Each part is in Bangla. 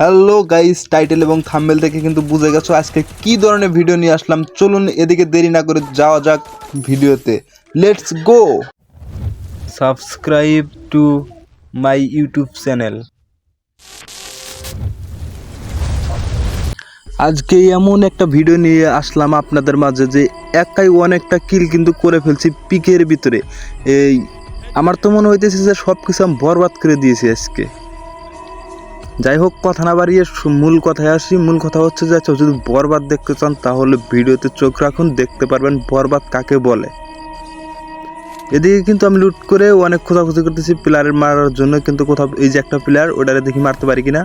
হ্যালো গাইস টাইটেল এবং থাম্বেল থেকে কিন্তু বুঝে গেছো আজকে কি ধরনের ভিডিও নিয়ে আসলাম। চলুন এদিকে দেরি না করে যাওয়া যাক ভিডিওতে। Let's go subscribe to my YouTube channel আজকে এমন একটা ভিডিও নিয়ে আসলাম আপনাদের মাঝে যে একাই অনেকটা কিল কিন্তু করে ফেলছি পিকের ভিতরে। এই আমার তো মনে হইতেছে যে সব কিছু আমি বরবাদ করে দিয়েছি আজকে। যাই হোক কথা না বাড়িয়ে মূল কথায় আসি। মূল কথা হচ্ছে যে আচ্ছা, যদি বরবাদ দেখতে চান তাহলে ভিডিওতে চোখ রাখুন দেখতে পারবেন বরবাদ কাকে বলে। এদিকে কিন্তু আমি লুট করে অনেক খোঁজাখুঁজি করতেছি প্লেয়ারের মারার জন্য কিন্তু কোথাও এই যে একটা প্লেয়ার ওটারে দেখি মারতে পারি কিনা।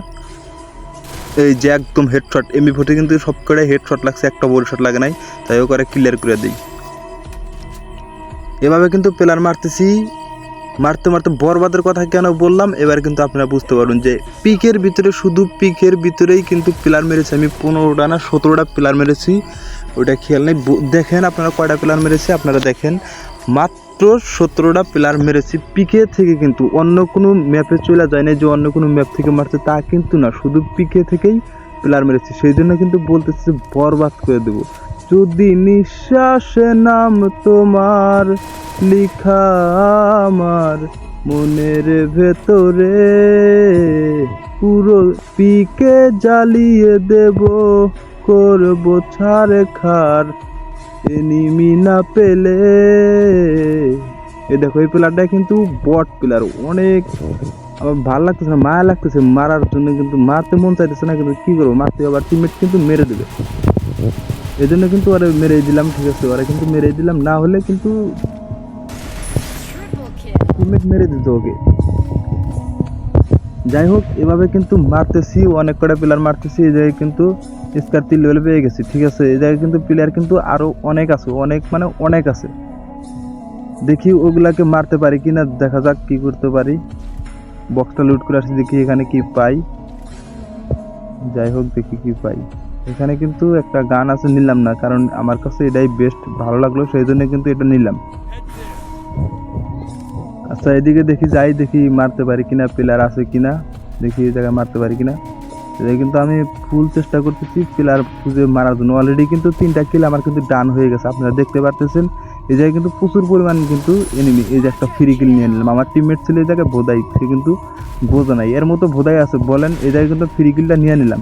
এই যে একদম হেডশট এমবি ফোর্টি কিন্তু সব করে হেডশট লাগছে একটা বড় শট লাগে নাই। তাই ও করে ক্লিয়ার করে দিই। এভাবে কিন্তু প্লেয়ার মারতেছি। মারতে মারতে বরবাদের কথা কেন বললাম? এবার কিন্তু আপনারা বুঝতে পারবেন যে পিকের ভিতরে শুধু পিকের ভিতরেই কিন্তু প্লেয়ার মেরেছি। আমি পনেরোটা না, সতেরোটা প্লেয়ার মেরেছি। ওটা খেয়াল নেই। দেখেন আপনারা কয়টা প্লেয়ার মেরেছি? আপনারা দেখেন, মাত্র সতেরোটা প্লেয়ার মেরেছি। পিকে থেকে কিন্তু অন্য কোনো ম্যাপে চলে যায় না যে অন্য কোনো ম্যাপ থেকে মারছে, তা কিন্তু না। শুধু পিকে থেকেই প্লেয়ার মেরেছি। সেই জন্য কিন্তু বলতেছি বরবাদ করে দেবো। যদি নিঃশ্বাসে নাম তোমার, লিখা আমার মনের ভেতরে। পুরো পিকে জ্বালিয়ে দেব, করব ছাড় খার এনিমি না পেলে। এ দেখো, এই প্লেয়ারটা কিন্তু বট প্লেয়ার অনেক আমার ভালো লাগতেছে না, মায়া লাগতেছে মারার জন্য, কিন্তু মারতে মন চাইতেছে না, কিন্তু কি করব? মারতে আবার টিমমেট কিন্তু মেরে দেবে। এই জন্য কিন্তু ওরা মেরে দিলাম, ঠিক আছে। ওরা কিন্তু মেরে দিলাম, না হলে কিন্তু মেরে দিত ওকে। যাই হোক, এভাবে কিন্তু মারতেছি, অনেক কটা প্লেয়ার মারতেছি, এই জায়গায় কিন্তু স্কার তিন লেভেল পেয়ে গেছি, ঠিক আছে। এই জায়গায় কিন্তু প্লেয়ার কিন্তু আরও অনেক আছে, অনেক মানে অনেক আছে। দেখি ওগুলাকে মারতে পারি কিনা, দেখা যাক কি করতে পারি। বক্সটা লুট করে আসি, দেখি এখানে কি পাই। যাই হোক, দেখি কি পাই। এখানে কিন্তু একটা গান আছে নিলাম না, কারণ আমার কাছে এটাই বেস্ট ভালো লাগল সেই জন্য কিন্তু এটা নিলাম। আচ্ছা এদিকে দেখি, যাই দেখি মারতে পারি কিনা পিলার আছে কিনা, দেখি এই জায়গায় মারতে পারি কিনা। এটা কিন্তু আমি ফুল চেষ্টা করতেছি পিলার খুঁজে মারার জন্য। অলরেডি কিন্তু তিনটা কিল আমার কিন্তু ডান হয়ে গেছে, আপনারা দেখতে পারতেছেন। এই জায়গায় কিন্তু প্রচুর পরিমাণ কিন্তু এনিমি এই যে একটা ফ্রি কিল নিয়ে নিলাম। আমার টিমমেট ছিল এই জায়গায় ভোদাই সে কিন্তু বোঝা নাই। এর মতো ভোদাই আছে, বলেন, এই জায়গায় কিন্তু ফ্রি কিলটা নিয়ে নিলাম।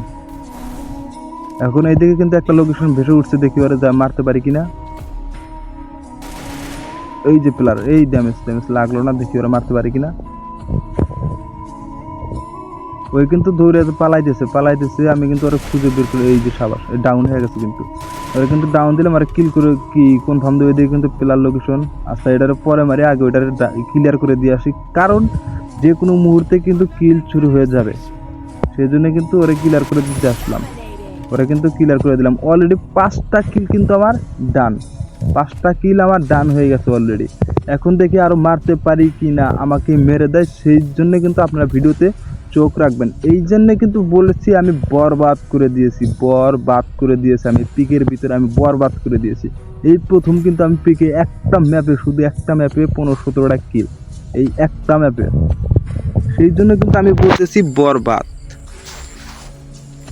এখন এইদিকে কিন্তু একটা লোকেশন ভেসে উঠছে, দেখি ওরা যা মারতে পারি কিনা। এই যে প্লার এই ড্যামেজ ড্যামেজ লাগল না, দেখি ওরা মারতে পারে কিনা। ওই কিন্তু দৌড়ে পালাইতেছে পালাইতেছে, আমি কিন্তু ওরা খুঁজে বের করে, এই যে সাবাস ডাউন হয়ে গেছে কিন্তু। ওরা কিন্তু ডাউন দিলে মারে কিল করে কি, কোন কনফার্ম দেবে দিয়ে কিন্তু প্লার লোকেশন আচ্ছা এটার পরে মারি আগে ওইটার ক্লিয়ার করে দিয়ে আসি। কারণ যে কোনো মুহূর্তে কিন্তু কিল শুরু হয়ে যাবে। সেই জন্য কিন্তু ওরা ক্লিয়ার করে দিতে আসলাম। ওরা কিন্তু ক্লিয়ার করে দিলাম। অলরেডি পাঁচটা কিল কিন্তু আমার ডান পাঁচটা কিল আমার ডান হয়ে গেছে অলরেডি এখন দেখি আরও মারতে পারি কি না আমাকে মেরে দেয়, সেই জন্য কিন্তু আপনারা ভিডিওতে চোখ রাখবেন। এই জন্যে কিন্তু বলেছি আমি বরবাদ করে দিয়েছি, বরবাদ করে দিয়েছি আমি। পিকের ভিতরে আমি বরবাদ করে দিয়েছি। এই প্রথম কিন্তু আমি পিকে একটা ম্যাপে শুধু একটা ম্যাপে পনেরো সতেরোটা কিল এই একটা ম্যাপে সেই জন্য কিন্তু আমি বলতেছি বরবাদ।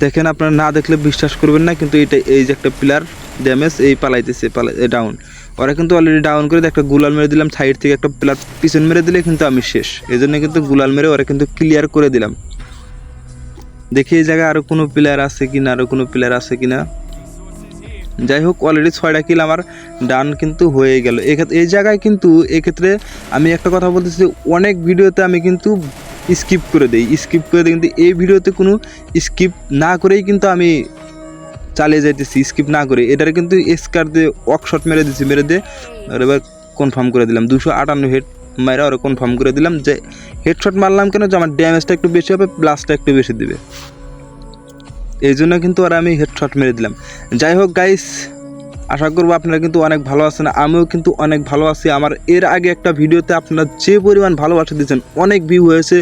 দেখেন, আপনারা না দেখলে বিশ্বাস করবেন না, কিন্তু এটা এই যে একটা প্লেয়ার ড্যামেজ এই পালাইতেছে, পালাই ডাউন ওরা কিন্তু অলরেডি ডাউন করে একটা গুলাল মেরে দিলাম সাইড থেকে একটা প্লেয়ার পিছন মেরে দিলে কিন্তু আমি শেষ। এই জন্য কিন্তু গুলাল মেরে ওরা কিন্তু ক্লিয়ার করে দিলাম। দেখি এই জায়গায় আরও কোনো প্লেয়ার আছে কি না আরও কোনো প্লেয়ার আছে কি না যাই হোক অলরেডি ছয়টা কিল আমার ডান কিন্তু হয়ে গেল। এই জায়গায় কিন্তু এক্ষেত্রে আমি একটা কথা বলতেছি অনেক ভিডিওতে আমি কিন্তু স্কিপ করে দিই স্কিপ করে দিই, কিন্তু এই ভিডিওতে কোনো স্কিপ না করেই কিন্তু আমি চালিয়ে যাইতেছি স্কিপ না করে। এটার কিন্তু স্কার দিয়ে ওয়ার্কশট মেরে দিছি, মেরে দিয়ে আর এবার কনফার্ম করে দিলাম। দুশো আটান্ন হেড মাইরা ওরা কনফার্ম করে দিলাম যে হেডশট মারলাম কেন? যে আমার ড্যামেজটা একটু বেশি হবে প্লাসটা একটু বেশি দেবে। এই জন্য কিন্তু ওরা আমি হেডশট মেরে দিলাম। যাই হোক গাইস আশা করব আপনারা কিন্তু অনেক ভালো আছেন, আমিও কিন্তু অনেক ভালো আছি। আমার এর আগে একটা ভিডিওতে আপনারা যে পরিমাণ ভালোবাসা দিয়েছেন, অনেক ভিউ হয়েছে।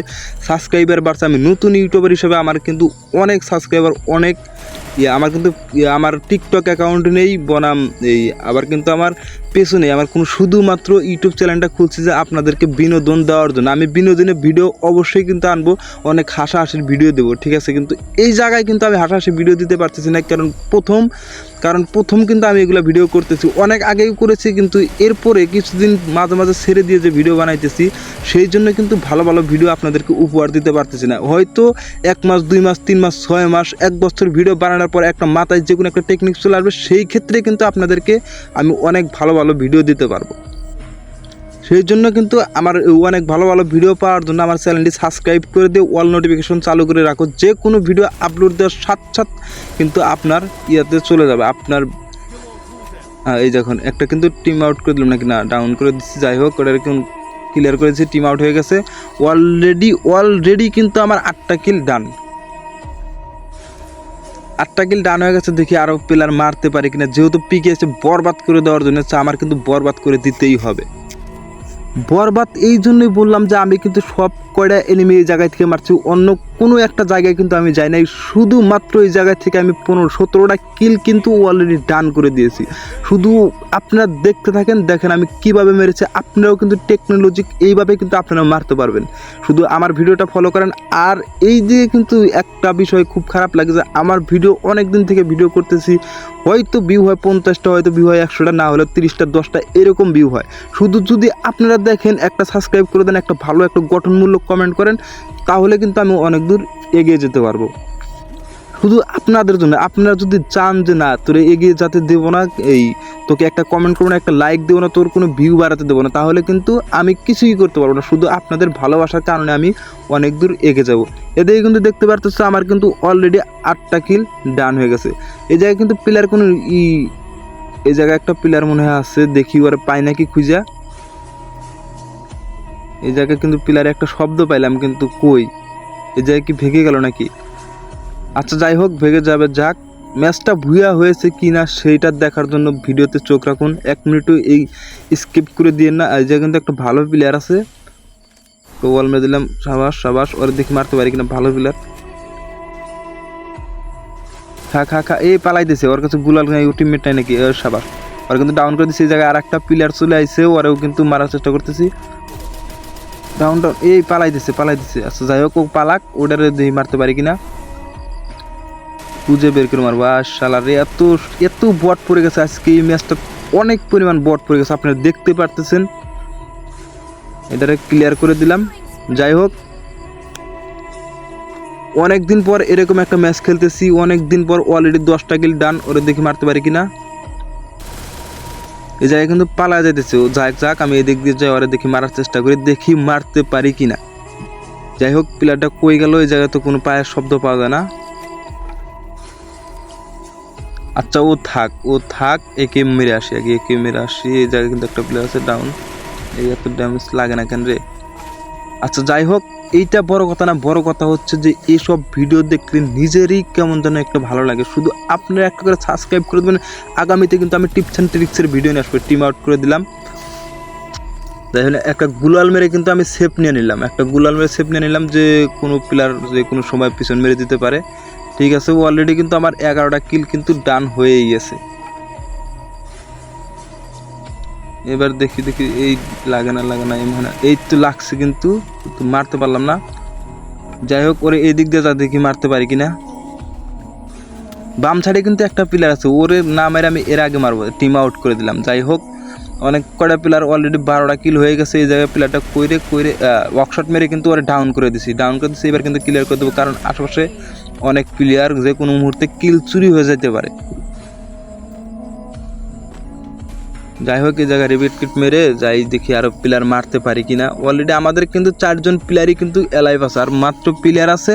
সাবস্ক্রাইবার বাড়ছে, আমি নতুন ইউটিউবার হিসেবে আমার কিন্তু অনেক সাবস্ক্রাইবার অনেক ইয়ে আমার কিন্তু ইয়ে আমার টিকটক অ্যাকাউন্ট নেই, বনাম এই, আবার কিন্তু আমার পেছনে আমার কোনো শুধুমাত্র ইউটিউব চ্যানেলটা খুলছি যে আপনাদেরকে বিনোদন দেওয়ার জন্য। আমি বিনোদনের ভিডিও অবশ্যই কিন্তু আনব, অনেক হাসাহাসির ভিডিও দেবো, ঠিক আছে? কিন্তু এই জায়গায় কিন্তু আমি হাসাহাসি ভিডিও দিতে পারতেছি না, কারণ প্রথম কারণ প্রথম কিন্তু আমি এগুলো ভিডিও করতেছি। অনেক আগেই করেছি, কিন্তু এরপরে কিছুদিন মাঝে মাঝে ছেড়ে দিয়ে যে ভিডিও বানাইতেছি, সেই জন্য কিন্তু ভালো ভালো ভিডিও আপনাদেরকে উপহার দিতে পারতেছি না। হয়তো এক মাস, দুই মাস, তিন মাস, ছয় মাস, এক বছর ভিডিও বানানোর পর একটা মাথায় যে কোনো একটা টেকনিক চলে আসবে, সেই ক্ষেত্রে কিন্তু আপনাদেরকে আমি অনেক ভালো ভালো ভিডিও দিতে পারব। সেই জন্য কিন্তু আমার অনেক ভালো ভালো ভিডিও পাওয়ার জন্য আমার চ্যানেলটি সাবস্ক্রাইব করে দিয়ে অল নোটিফিকেশন চালু করে রাখো। যে কোনো ভিডিও আপলোড দেওয়ার সাথ সাথ কিন্তু আপনার ইয়াতে চলে যাবে। আপনার এই যখন একটা কিন্তু টিম আউট করে দিলাম নাকি? না ডাউন করে দিচ্ছি যাই হোক, ওটা ক্লিয়ার করেছি টিম আউট হয়ে গেছে। অলরেডি অলরেডি কিন্তু আমার আটটা কিল ডান আটটা কিল ডান হয়ে গেছে, দেখি আরও প্লেয়ার মারতে পারি কিনা। যেহেতু পিকে এসে বরবাদ করে দেওয়ার জন্য আমার কিন্তু বরবাদ করে দিতেই হবে। বরবাদ এই জন্যই বললাম যে আমি কিন্তু সব কয়টা এনিমি এই জায়গায় থেকে মারছি, অন্য কোনো একটা জায়গায় কিন্তু আমি যাই নাই। শুধুমাত্র এই জায়গা থেকে আমি পনেরো, সতেরোটা কিল কিন্তু অলরেডি ডান করে দিয়েছি। শুধু আপনারা দেখতে থাকেন, দেখেন আমি কীভাবে মেরেছি। আপনারাও কিন্তু টেকনোলজি এইভাবে কিন্তু আপনারা মারতে পারবেন। শুধু আমার ভিডিওটা ফলো করেন। আর এই যে কিন্তু একটা বিষয় খুব খারাপ লাগে যে, আমার ভিডিও অনেক দিন থেকে ভিডিও করতেছি। হয়তো ভিউ হয় পঞ্চাশটা, হয়তো ভিউ হয় একশোটা, না হলে তিরিশটা, দশটা, এরকম ভিউ হয়। শুধু যদি আপনারা দেখেন, একটা সাবস্ক্রাইব করে দেন, একটা ভালো, একটা গঠনমূলক কমেন্ট করেন তাহলে কিন্তু আমি অনেক দূর এগিয়ে যেতে পারব। শুধু আপনাদের জন্য, আপনারা যদি চান যে না, তোরে এগিয়ে যেতে দেবো না, এই তোকে একটা কমেন্ট করব না, একটা লাইক দেবো না, তোর কোনো ভিউ বাড়াতে দেবো না, তাহলে কিন্তু আমি কিছুই করতে পারব না। শুধু আপনাদের ভালোবাসার কারণে আমি অনেক দূর এগিয়ে যাব। এদিকে কিন্তু দেখতে পারতেছে, আমার কিন্তু অলরেডি আটটা কিল ডান হয়ে গেছে। এই জায়গায় কিন্তু প্লেয়ার কোনো ই এই জায়গায় একটা প্লেয়ার মনে হয় আছে, দেখি ওরা পাই নাকি খুঁজা। এই জায়গায় কিন্তু প্লেয়ারে একটা শব্দ পাইলাম, কিন্তু কই? এই জায়গায় কি ভেঙে গেল নাকি? আচ্ছা যাই হোক, ভেঙে যাবে যাক। ম্যাচটা ভুয়া হয়েছে কি না, সেইটা দেখার জন্য ভিডিওতে চোখ রাখুন। এক মিনিটও এই স্কিপ করে দিয়ে না। এই জায়গায় কিন্তু একটা ভালো প্লেয়ার আছে। তো বল মেরে দিলাম, সাবাস সাবাস। ওরা দেখি মারতে পারি কিনা, ভালো প্লেয়ার খা খা খা, এই পালাই দিছে। ওর কাছে গুলাল ও টিমমেট নাই নাকি? সাবাস। ওরা কিন্তু ডাউন করে দিছে, এই জায়গায় আর একটা প্লেয়ার চলে আইছে, ওরাও কিন্তু মারার চেষ্টা করতেছি। ডাউন এই পালাই দিছে পালাই দিছে। আচ্ছা যাই হোক, ও পালাক, ওটারে দিয়ে মারতে পারি কিনা? খুঁজে বের করে মারবো। আর এত এত বট পড়ে গেছে আজকে এই ম্যাচটা। অনেক পরিমাণ বট পড়ে গেছে, আপনারা দেখতে পারতেছেন। এটারে ক্লিয়ার করে দিলাম। যাই হোক। অনেক দিন পর এরকম একটা ম্যাচ খেলতেছি অনেক দিন পর অলরেডি দশটা কিল ডান ওরে দেখি মারতে পারি কিনা। এই জায়গায় কিন্তু পালা যাইতেছে। যাক যাক, আমি এদিক দিয়ে যাই, ওরা দেখি মারার চেষ্টা করি, দেখি মারতে পারি কি না যাই হোক প্লেয়ারটা কই গেল, এই জায়গায় তো কোনো পায়ের শব্দ পাওয়া যায় না। আচ্ছা ও থাক ও থাক, একে মেরে আসি, আগে একে মেরে আসি। এই জায়গায় কিন্তু একটা প্লেয়ার আছে ডাউন এই এত ড্যামেজ লাগে না কেন রে? আচ্ছা যাই হোক এইটা বড় কথা না, বড় কথা হচ্ছে যে এইসব ভিডিও দেখলে নিজেরই কেমন যেন একটা ভালো লাগে। শুধু আপনারা একটা করে সাবস্ক্রাইব করে দেবেন, আগামীতে কিন্তু আমি টিপস অ্যান্ড ট্রিক্সের ভিডিও নিয়ে আসব টিম আউট করে দিলাম। তাই হলে একটা গুলাল মেরে কিন্তু আমি সেফ নিয়ে নিলাম, একটা গুলাল মেরে সেফ নিয়ে নিলাম যে কোনো প্লেয়ার যে কোনো সময় পিছন মেরে দিতে পারে। ঠিক আছে অলরেডি কিন্তু আমার এগারোটা কিল কিন্তু ডান হয়েই গেছে। এবার দেখি দেখি, এই লাগে না লাগে না, এই মনে এই তো লাগছে কিন্তু মারতে পারলাম না। যাই হোক, ওরে এই দিক দিয়ে যা দেখি মারতে পারি কিনা। বাম সাইডে কিন্তু একটা প্লেয়ার আছে, ওরে না মেরে আমি এর আগে মারবো টিম আউট করে দিলাম। যাই হোক, অনেক কটা প্লেয়ার অলরেডি বারোটা কিল হয়ে গেছে, এই জায়গায় প্লেয়ারটা কইরে কইরে ওয়ার্কশট মেরে কিন্তু ওরে ডাউন করে দিছি। ডাউন করে দিছি, এবার কিন্তু ক্লিয়ার করে দেবো, কারণ আশেপাশে অনেক প্লেয়ার যে কোনো মুহূর্তে কিল চুরি হয়ে যেতে পারে। যাই হোক এই জায়গায় রিপিট কিট মেরে যাই দেখি আরও প্লেয়ার মারতে পারি কিনা। অলরেডি আমাদের কিন্তু চারজন প্লেয়ারই কিন্তু অ্যালাইভ আছে, আর মাত্র প্লেয়ার আছে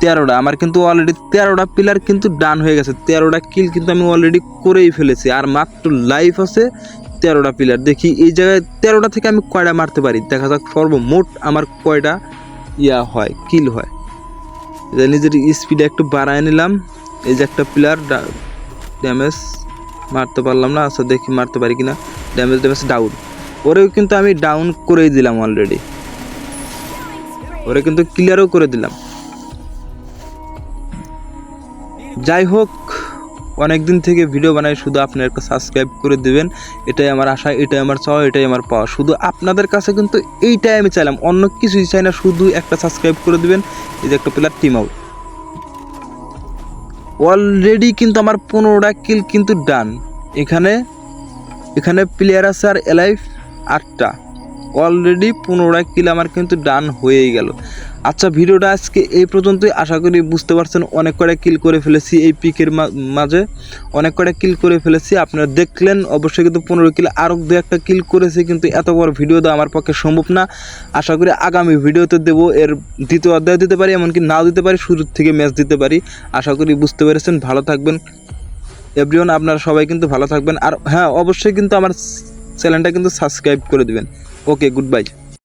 তেরোটা। আমার কিন্তু অলরেডি তেরোটা প্লেয়ার কিন্তু ডান হয়ে গেছে। তেরোটা কিল কিন্তু আমি অলরেডি করেই ফেলেছি, আর মাত্র লাইফ আছে তেরোটা প্লেয়ার দেখি এই জায়গায় তেরোটা থেকে আমি কয়টা মারতে পারি? দেখা যাক, সর্বমোট আমার কয়টা ইয়া হয় কিল হয়। নিজের স্পিড একটু বাড়ায় নিলাম। এই যে একটা প্লেয়ার ড্যামেজ মারতে পারলাম না আচ্ছা দেখি মারতে পারি কিনা। ড্যামেজ ড্যামেজ ডাউন ওরেও কিন্তু আমি ডাউন করেই দিলাম অলরেডি ওরে কিন্তু ক্লিয়ারও করে দিলাম। যাই হোক অনেক দিন থেকে ভিডিও বানাই, শুধু আপনি একটা সাবস্ক্রাইব করে দেবেন। এটাই আমার আশা, এটাই আমার চাওয়া, এটাই আমার পাওয়া। শুধু আপনাদের কাছে কিন্তু এইটাই আমি চাইলাম। অন্য কিছুই চাই না, শুধু একটা সাবস্ক্রাইব করে দেবেন। এই যে একটা প্লেয়ার টিম আউট অলরেডি কিন্তু আমার পনেরোটা কিল কিন্তু ডান এখানে এখানে প্লেয়ার আছে আর এলাইভ আটটা। অলরেডি পনেরোটা কিল আমার কিন্তু ডান হয়েই গেল। আচ্ছা ভিডিওটা আজকে এই পর্যন্তই। আশা করি বুঝতে পারছেন, অনেক কটা কিল করে ফেলেছি এই পিকের মাঝে। অনেক কটা কিল করে ফেলেছি। আপনারা দেখলেন, অবশ্যই কিন্তু পনেরো কিল আরও দু একটা কিল করেছে, কিন্তু এত বড় ভিডিও দেওয়া আমার পক্ষে সম্ভব না। আশা করি আগামী ভিডিওতে দেবো, এর দ্বিতীয় অধ্যায় দিতে পারি, এমনকি নাও দিতে পারি, শুরুর থেকে ম্যাচ দিতে পারি। আশা করি বুঝতে পেরেছেন, ভালো থাকবেন। এভরিওয়ান আপনারা সবাই কিন্তু ভালো থাকবেন। আর হ্যাঁ অবশ্যই কিন্তু আমার চ্যানেলটা কিন্তু সাবস্ক্রাইব করে দেবেন। Okay good bye